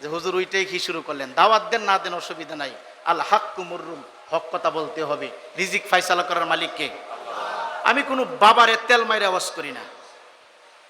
যে হুজুর ওইটাই কি শুরু করলেন? দাওয়াত দেন, না দেন অসুবিধা নাই। আল হাক্কু মুররুম, হক কথা বলতে হবে। রিজিক ফাইসালা করার মালিককে। আমি কোনো বাবারে তেল মাইরে আওয়াজ করি না।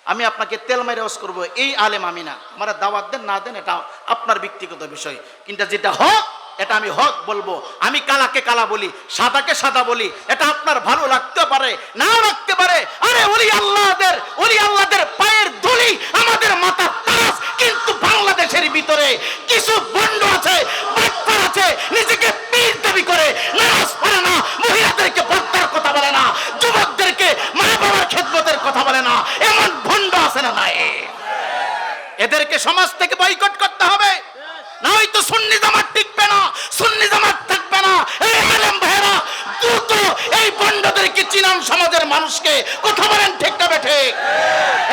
আমি আপনাকে তেল মাইরে আওয়াজ করব, এই আলেম আমি না। আমার দাওয়াত দেন, না দেন, এটা আপনার ব্যক্তিগত বিষয়। কিন্তু যেটা হক, এটা আমি হক বলব। আমি কালাকে কালা বলি, সাদাকে সাদা বলি, এটা আপনার ভালো লাগতে পারে, না লাগতে পারে? আরে ওলি আল্লাহদের ওলি আল্লাহদের পায়ের ধুলি আমাদের মাথার তাজ কিন্তু বাংলাদেশের ভিতরে কিছু বন্ড আছে বাট্টা আছে নিজেকে পীর দাবি করে নামাজ পড়ে না মহিলাদেরকে পর্দার কথা বলে না যুবকদেরকে মা বাবার খেদমতের কথা বলে না এমন ভণ্ড আছে না নাই এদেরকে সমাজ থেকে বয়কট করতে হবে। না না। ভাইরা এই সমাজের মানুষকে। কথা বলেন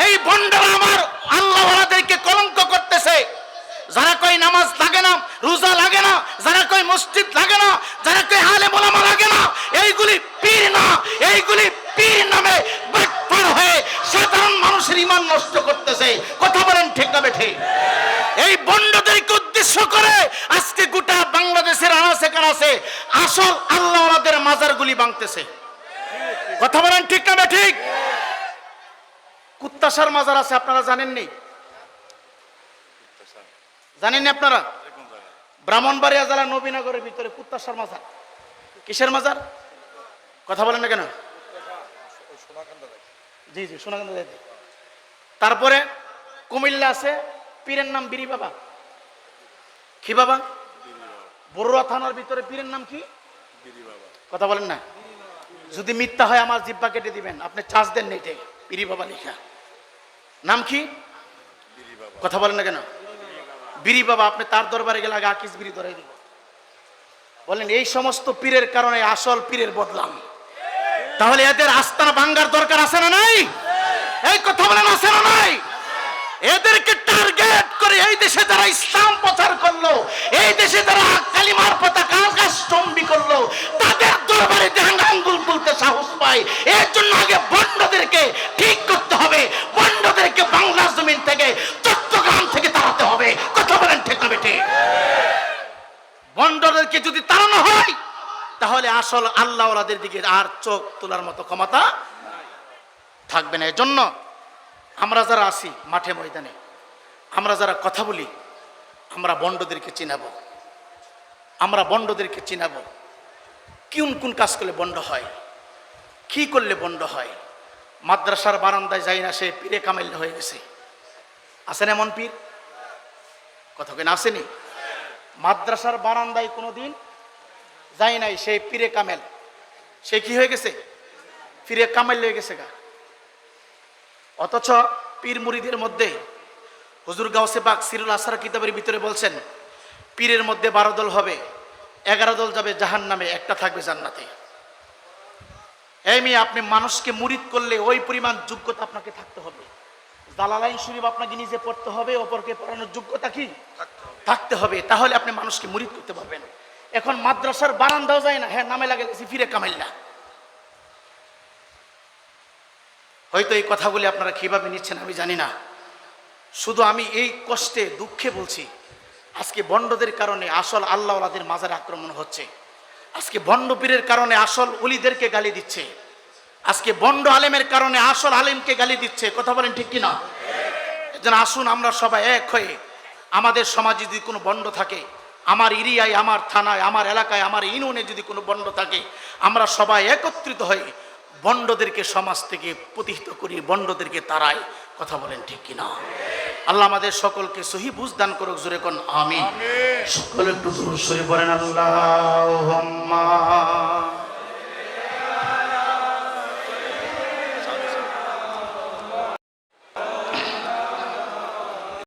এই আমার কলঙ্ক করতেছে। যারা কই নামাজ লাগে না, রোজা লাগে না, যারা কই মসজিদ লাগে না, যারা কই আলেম ওলামা লাগে না, এইগুলি পীর না, এইগুলি পীর নামে বাটপার হয়ে সাধারণ মানুষের ইমান নষ্ট করতেছে কথা বলেন ঠিক না বেঠে এই বন্ডদেরকে উদ্দেশ্য করে আজকে গোটা বাংলাদেশের আনাসে কানাসে আসল আল্লাহওয়ালাদের মাজারগুলি ভাঙতেছে। কথা বলেন ঠিক না ঠিক? কুত্তাসার মাজার আছে, আপনারা জানেননি? জানেননি আপনারা? ব্রাহ্মণবাড়িয়া জেলা নবীনগরের ভিতরে কুত্তাসার মাজার। কিসের মাজার? কথা বলেন না কেন? জি জি সোনাকান্ত তারপরে কুমিল্লা আছে, পীরের নাম বিরি বাবা। কি বাবা? বড়ুয়া থানার ভিতরে পীরের নাম কি? কথা বলেন না। যদি মিথ্যা হয় আমার জিব্বা কেটে দিবেন। আপনি চার্জ দেন নেটে পিরি বাবা লেখা। নাম কি? কথা বলেন না কেন? বিরি বাবা আপনি তার দরবারে গেলে আগে আকিস বিড়ি ধরাই দিব। বলেন এই সমস্ত পীরের কারণে আসল পীরের বদলাম। তাহলে এদের আস্তানা ভাঙ্গার দরকার আছে না নাই? এই কথা বলেন আছে না নাই? এদেরকে টার্গেট করে এই দেশে যারা ইসলাম প্রচার করল এই দেশে যারা এর জন্য আগে বন্ডদেরকে ঠিক করতে হবে। বন্ডদেরকে বাংলার জমিন থেকে চট্টগ্রাম থেকে তাড়াতে হবে। কথা বলেন ঠিক না বেটে বন্ডদেরকে যদি তাড়ানো হয়, তাহলে আসল আল্লাহওয়ালাদের দিকে আর চোখ তোলার মতো ক্ষমতা থাকবে না। এজন্য আমরা যারা আছি মাঠে ময়দানে, আমরা যারা কথা বলি, আমরা বন্ডদেরকে চিনাবো। আমরা বন্ডদেরকে চিনাবো। কোন কোন কাজ করলে বন্ড হয়? কি করলে বন্ড হয়? মাদ্রাসার বারান্দায় যাই না, সে পীরে কামাইল হয়ে গেছে। আসেন এমন পীর? কথা কেন আসেনি মাদ্রাসার বারান্দায় কোনোদিন যাই নাই, সে পীরে কামেল সে কি হয়ে গেছে? পীরে কামাইল হয়ে গেছে গা। অথচ পীর মুরিদের মধ্যে হুজুর গাউসে পাক সিরুল আসার কিতাবের ভিতরে বলছেন, পীরের মধ্যে বারো দল হবে, এগারো দল যাবে জাহান নামে একটা থাকবে জান্নাতে। এই মেয়ে আপনি মানুষকে মুরিদ করলে ওই পরিমাণ যোগ্যতা আপনাকে থাকতে হবে। দালালাইন শরীফ আপনাকে নিজে পড়তে হবে অপরকে পড়ানোর যোগ্যতা কি? থাকতে হবে। তাহলে আপনি মানুষকে মুরিদ করতে পারবেন। এখন মাদ্রাসার বারান্দাও যায় না হ্যাঁ নামে লাগে ফিরে কামাইল্লা হয়তো এই কথাগুলি আপনারা কীভাবে নিচ্ছেন আমি জানি না। শুধু আমি এই কষ্টে দুঃখে বলছি আজকে বন্ডদের কারণে আসল আল্লাহওয়ালাদের মাজারে আক্রমণ হচ্ছে। আজকে বন্ড পীরের কারণে আসল উলিদেরকে গালি দিচ্ছে। আজকে বন্ড আলেমের কারণে আসল আলেমকে গালি দিচ্ছে। কথা বলেন ঠিক কিনা? যেন আসুন আমরা সবাই এক হয়ে আমাদের সমাজে যদি কোনো বন্ড থাকে, আমার এরিয়ায়, আমার থানায়, আমার এলাকায়, আমার ইউনিয়নে যদি কোনো বন্ড থাকে, আমরা সবাই একত্রিত হয়ে বন্ডদেরকে সমাজ থেকে প্রতিহিত করি, বন্ডদেরকে তারাই কথা বলেন ঠিক কিনা? আল্লাহ আমাদের সকলকে সহি বুঝ দান করুক জোরে কোন আমি সকলে একটু সহি সরে পড়েন আল্লাহ